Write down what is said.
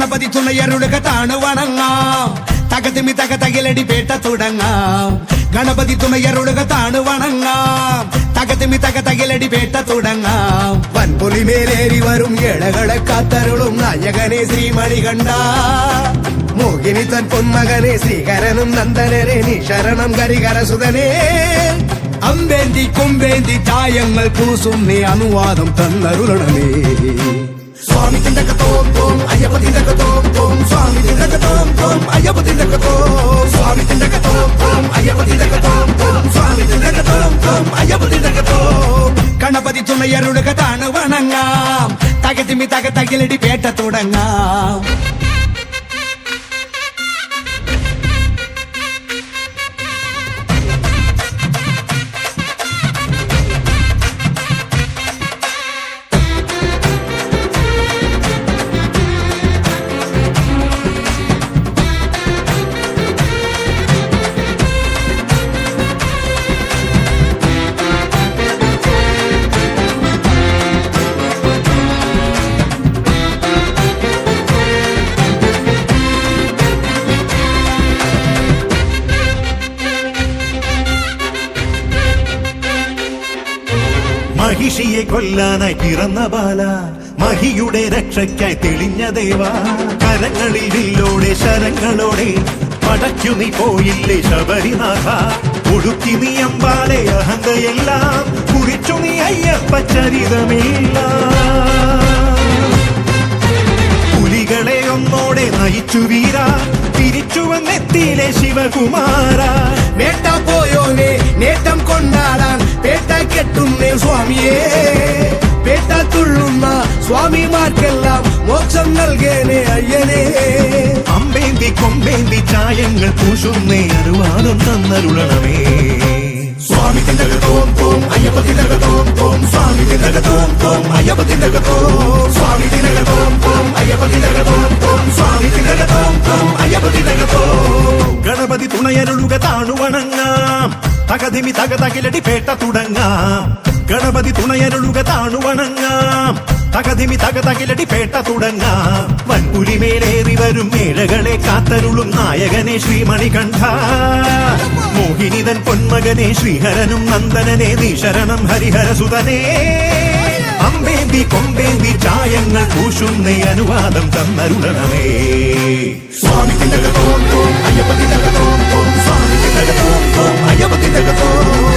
ഗണപതി തുണയരുളുക താണു വണങ്ങാം തകതിമി തക തകിലടി പേട്ട തുടങ്ങാം ഗണപതി തുണയരുളുക താണു വണങ്ങാം തകതിമി തക തകിലടി പേട്ട തുടങ്ങാം വൻപുലി മേലേറി വരും ഇളകളെ കാത്തരുളും നായകനെ ശ്രീമണി കണ്ട മോഹിനി തൻ പൊന്മകനെ ശ്രീകരനും നന്ദനനെ നീ ശരണം കരികരസുതനേ അമ്പേന്തി കൊമ്പേന്തി ചായങ്ങൾ പൂസും നീ അനുവാദം തന്നരുളണമേ സ്വാമി തോം തോം അയ്യപ്പ തിണ്ടക തോം സ്വാമി തിണ്ടക തോം തോം അയ്യപ്പ തിണ്ടക തോം തോം സ്വാമി തിണ്ടക തോം തോം അയ്യപ്പ തിണ്ടക തോം ഗണപതി തുണയരുളുക താണ് മഹിഷിയെ കൊല്ലാനായി പിറന്ന ബാല മഹിയുടെ രക്ഷയ്ക്കായി തെളിഞ്ഞ ദേവ. കരങ്ങളിൽ വില്ലോടെ ശരങ്ങളോടെ പടച്ചു നീ പോയില്ലേ ശബരിനാഥ. ഒടുക്കി നീ അമ്പാലെ അഹങ്കയെല്ലാം കുറിച്ചു നീ അയ്യപ്പ ചരിതമില്ല പുലികളെ ഒന്നോടെ നയിച്ചു വീര തിരിച്ചു വന്നെത്തിയിലെ ശിവകുമാര. നേട്ടം പോയോനെ നേട്ടം കൊണ്ടാടാൻ പേട്ട തുള്ളുന്ന സ്വാമിമാർക്കെല്ലാം മോക്ഷം നൽകേനെ അയ്യനേ. അമ്പേന്തി കൊമ്പേന്തി ചായങ്ങൾ പൂശുന്നേ അരുവാദം തന്നരുളണമേ. സ്വാമി തോം അയ്യപ്പ തോം സ്വാമി തോം അയ്യപ്പ സ്വാമി തോം അയ്യപ്പ തോം സ്വാമി തോം അയ്യപ്പ ഗണപതി തുണയരുളുക താണുവണങ്ങാം. തകതിമി തക തകിലടി പേട്ട തുടങ്ങാം. ഗണപതി തുണയരുളുക താണുവണങ്ങാം തകതിമി തക തകിലടി പേട്ട തുടങ്ങാം. വൻപുലിമേലേറി വരും മേളകളെ കാത്തരുളും നായകനെ ശ്രീമണികണ്ഠ. മോഹിനിതൻ പൊന്മകനെ ശ്രീഹരനും നന്ദനനെ നീശരണം ഹരിഹരസുതനേ. അമ്പേന്തി കൊമ്പേന്തി ചായങ്ങൾ പൂശുന്ന അനുവാദം തന്നരുളണമേ. സ്വാമിക്ക് തിന്നകത്തോം അയ്യപ്പ തിന്നകത്തോം സ്വാമി തിന്നകത്തോം അയ്യപ്പ തിന്നകത്തോം